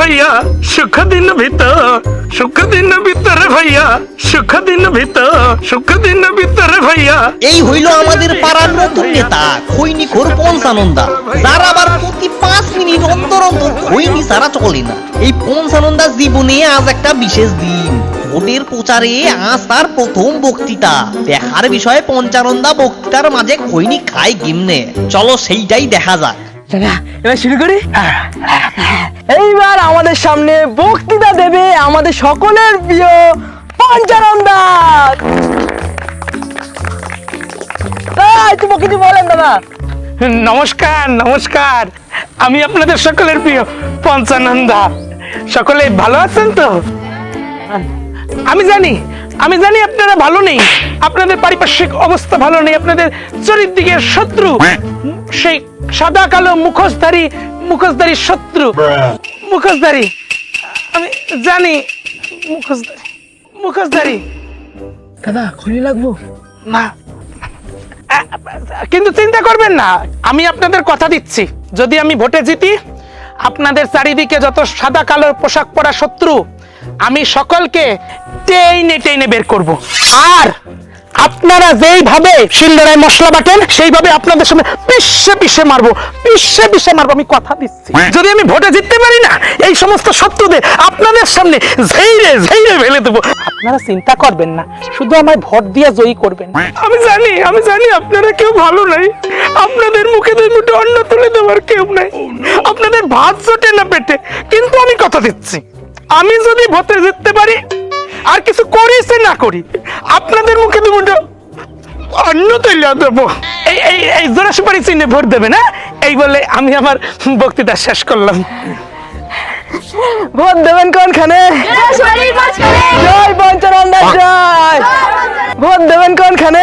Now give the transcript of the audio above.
ভাইয়া সুখ দিন ভিতর ভিতরে ভাইয়া সুখ দিন ভিতর ভিতরে ভাইয়া এই হইল আমাদের পাড়ার নতুন নেতা, খৈনি খোর পঞ্চানন্দা। যার আবার প্রতি পাঁচ মিনিট অন্তর অন্তর খৈনি ছাড়া চলে না। এই পঞ্চানন্দা জীবনে আজ একটা বিশেষ দিন। ভোটের প্রচারে আজ তার প্রথম বক্তৃতা। দেখার বিষয়ে পঞ্চানন্দা বক্তৃতার মাঝে খৈনি খায় কেমনে? চলো সেইটাই দেখা যাক। এবার শুরু করি? এইবার আমাদের সামনে বক্তৃতা দেবে আমাদের সকলের প্রিয় পঞ্চানন্দা। তাই তুমি কিছু বলেন দাদা। নমস্কার নমস্কার। আমি আপনাদের সকলের প্রিয় পঞ্চানন্দা। সকলে ভালো আছেন তো? আমি জানি আমি জানি আপনারা ভালো নেই। আপনাদের পারিপার্শ্বিক অবস্থা ভালো নেই আপনাদের চরিত্রিকের শত্রু সেই সাদা কালো মুখোশধারী মুখোশধারী শত্রু। মুখোশধারী আমি জানি মুখোশধারী মুখোশধারী। দাদা খুলে লাগবো? না। কিন্তু চিন্তা করবেন না আমি আপনাদের কথা দিচ্ছি। যদি আমি ভোটে জিতি আপনাদের চারিদিকে যত সাদা কালো পোশাক পরা শত্রু আমি সকলকে টেনে টেনে বের করব। আর আপনারা যেইভাবে শিলনোড়ায় মশলা বাটেন সেইভাবে আপনাদের সামনে পিসে পিসে মারবো পিসে পিসে মারবো আমি কথা দিচ্ছি। যদি আমি ভোটে জিততে পারি না এই সমস্ত শত্রুদের আপনাদের সামনে ঝেইরে ঝেইরে ফেলে দেবো। আপনারা চিন্তা করবেন না শুধু আমায় ভোট দিয়ে জয়ী করবেন। আমি জানি আমি জানি আপনারা কেউ ভালো নাই। আপনাদের মুখে দুই মুঠো অন্ন তুলে দেওয়ার কেউ নাই। আপনাদের ভাত জোটে না পেটে কিন্তু আমি কথা দিচ্ছি। আমি যদি ভোটে জিততে পারি আর কিছু করিস না করি আপনাদের মুখে মুঠো অন্ন তুলে দেবো। এই এই এই জোড়া সুপারি চিহ্নে ভোট দেবে না? এই বলে আমি আমার বক্তৃতা শেষ করলাম। ভোট দেবেন কোনখানে? জয় পঞ্চানন্দা জয় ভোট দেবেন কোনখানে?